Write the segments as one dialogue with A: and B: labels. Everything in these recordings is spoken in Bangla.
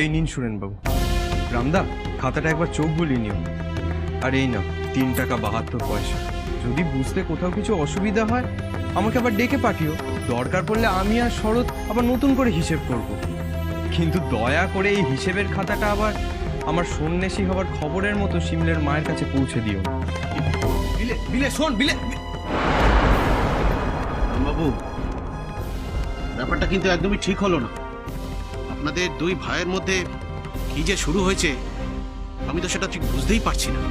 A: এই নিন সুরেনবাবু। রামদা খাতাটা একবার চোখ বুলিয়ে নিও। আর এই না তিন টাকা বাহাত্তর পয়সা। যদি বুঝতে কোথাও কিছু অসুবিধা হয় আমাকে আবার ডেকে পাঠিও। দরকার পড়লে আমি আর শরৎ আবার নতুন করে হিসেব করব। কিন্তু দয়া করে এই হিসেবের খাতাটা আবার আমার সন্ন্যাসী হওয়ার খবরের মতো সিমলের মায়ের কাছে পৌঁছে দিও।
B: বিলে বিলে শোন বিলে
C: বাবু ব্যাপারটা কিন্তু একদমই ঠিক হলো না। আপনাদের দুই ভাইয়ের মধ্যে কি যে শুরু হয়েছে, আমি তো সেটা ঠিক বুঝতেই পারছি না।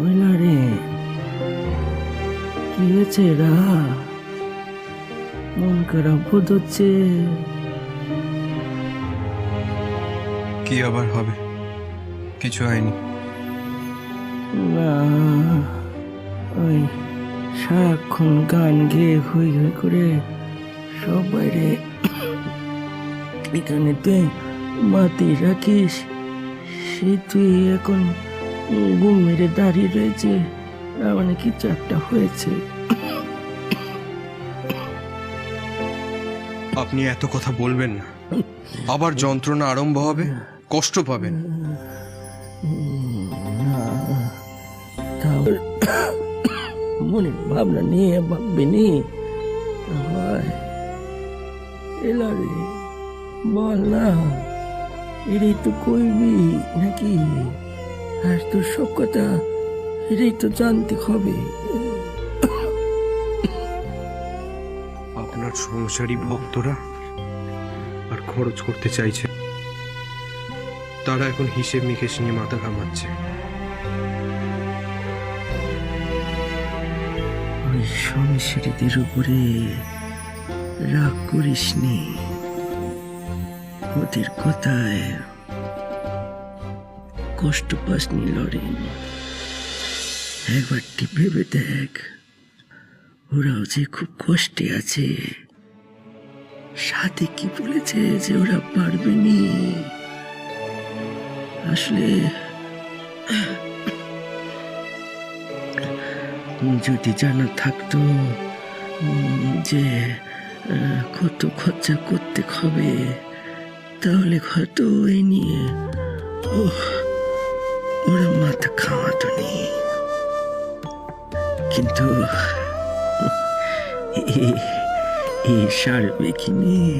D: ওই কি হয়েছে রা? মন খারাপ বোধ হচ্ছে।
A: কি আবার হবে? কিছু হয়নি।
D: না ওই সারাক্ষণ গান গেয়ে হই হই করে সব বাইরে এখানে তুই মাতি রাখিস সে তুই এখন ঘুম মেরে দাঁড়িয়ে রয়েছে। মানে কিছু একটা হয়েছে?
A: আপনি এত কথা বলবেন না। আবার যন্ত্রণা আরম্ভ হবে? কষ্ট পাবেন।
D: মনে ভাবনা নিয়ে ভাববি নি হয় এলা রে বল না এটাই তো কইবি নাকি? আর তোর সব কথা এটাই তো জানতে হবে।
A: আপনার সংসারী ভক্তরা আর খরচ করতে চাইছে। তারা এখন হিসেব নিকেশ নিয়ে মাথা ঘামাচ্ছে।
D: ওই উপরে রাগ করিস নি ওদের কথায় কষ্ট পাসনি লড়েন একবারটি ভেবে দেখ, ওরাও যে খুব কষ্টে আছে। সাথে কি বলেছে যে ওরা পারবে নি? আসলে যদি জানা থাকতো যে কত খরচা করতে হবে, তাহলে হয়তো এই নিয়ে ওরা মাথা খাওয়াতো নি। কিন্তু এ সারবে কি নিয়ে